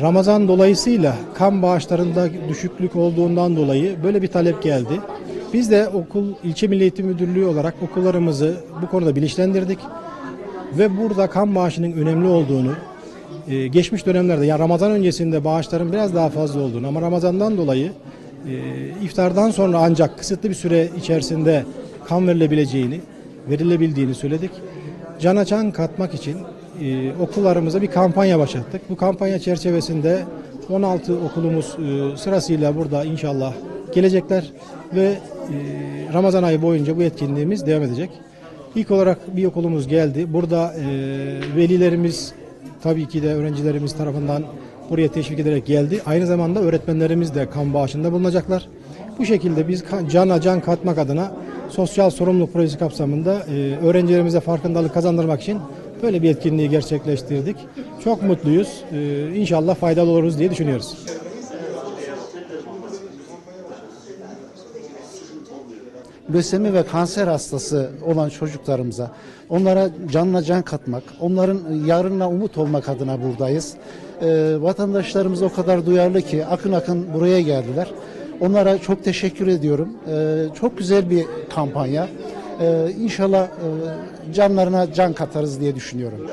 Ramazan dolayısıyla kan bağışlarında düşüklük olduğundan dolayı böyle bir talep geldi. Biz de okul ilçe Milli Eğitim Müdürlüğü olarak okullarımızı bu konuda bilinçlendirdik ve burada kan bağışının önemli olduğunu e, geçmiş dönemlerde yani Ramazan öncesinde bağışların biraz daha fazla olduğunu ama Ramazan'dan dolayı e, iftardan sonra ancak kısıtlı bir süre içerisinde kan verilebileceğini, verilebildiğini söyledik. Can katmak için e, okullarımıza bir kampanya başlattık. Bu kampanya çerçevesinde 16 okulumuz e, sırasıyla burada inşallah gelecekler ve e, Ramazan ayı boyunca bu etkinliğimiz devam edecek. İlk olarak bir okulumuz geldi. Burada e, velilerimiz tabii ki de öğrencilerimiz tarafından buraya teşvik ederek geldi. Aynı zamanda öğretmenlerimiz de kan bağışında bulunacaklar. Bu şekilde biz cana can katmak adına sosyal sorumluluk projesi kapsamında e, öğrencilerimize farkındalık kazandırmak için böyle bir etkinliği gerçekleştirdik. Çok mutluyuz. E, inşallah faydalı oluruz diye düşünüyoruz. lösemi ve kanser hastası olan çocuklarımıza onlara canla can katmak, onların yarınına umut olmak adına buradayız. Ee, vatandaşlarımız o kadar duyarlı ki akın akın buraya geldiler. Onlara çok teşekkür ediyorum. Ee, çok güzel bir kampanya. Ee, inşallah e, canlarına can katarız diye düşünüyorum.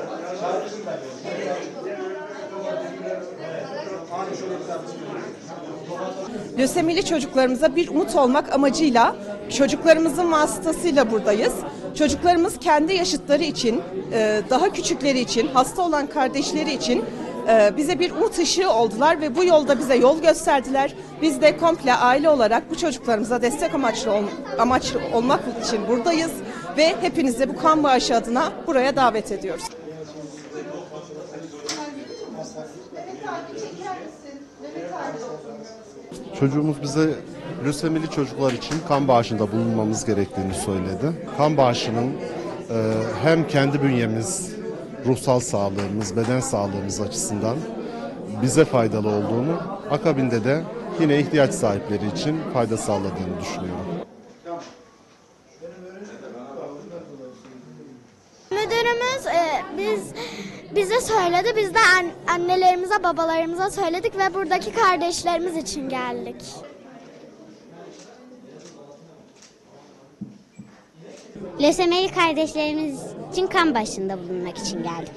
Lösemili çocuklarımıza bir umut olmak amacıyla çocuklarımızın vasıtasıyla buradayız. Çocuklarımız kendi yaşıtları için, e, daha küçükleri için, hasta olan kardeşleri için e, bize bir umut ışığı oldular ve bu yolda bize yol gösterdiler. Biz de komple aile olarak bu çocuklarımıza destek amaçlı, ol, amaçlı olmak için buradayız ve hepinizi bu kan bağışı adına buraya davet ediyoruz. Çocuğumuz bize lösemili çocuklar için kan bağışında bulunmamız gerektiğini söyledi. Kan bağışının e, hem kendi bünyemiz, ruhsal sağlığımız, beden sağlığımız açısından bize faydalı olduğunu, akabinde de yine ihtiyaç sahipleri için fayda sağladığını düşünüyorum. Müdürümüz e, biz bize söyledi. Biz de an- annelerimize, babalarımıza söyledik ve buradaki kardeşlerimiz için geldik. Lösemili kardeşlerimiz için kan başında bulunmak için geldim.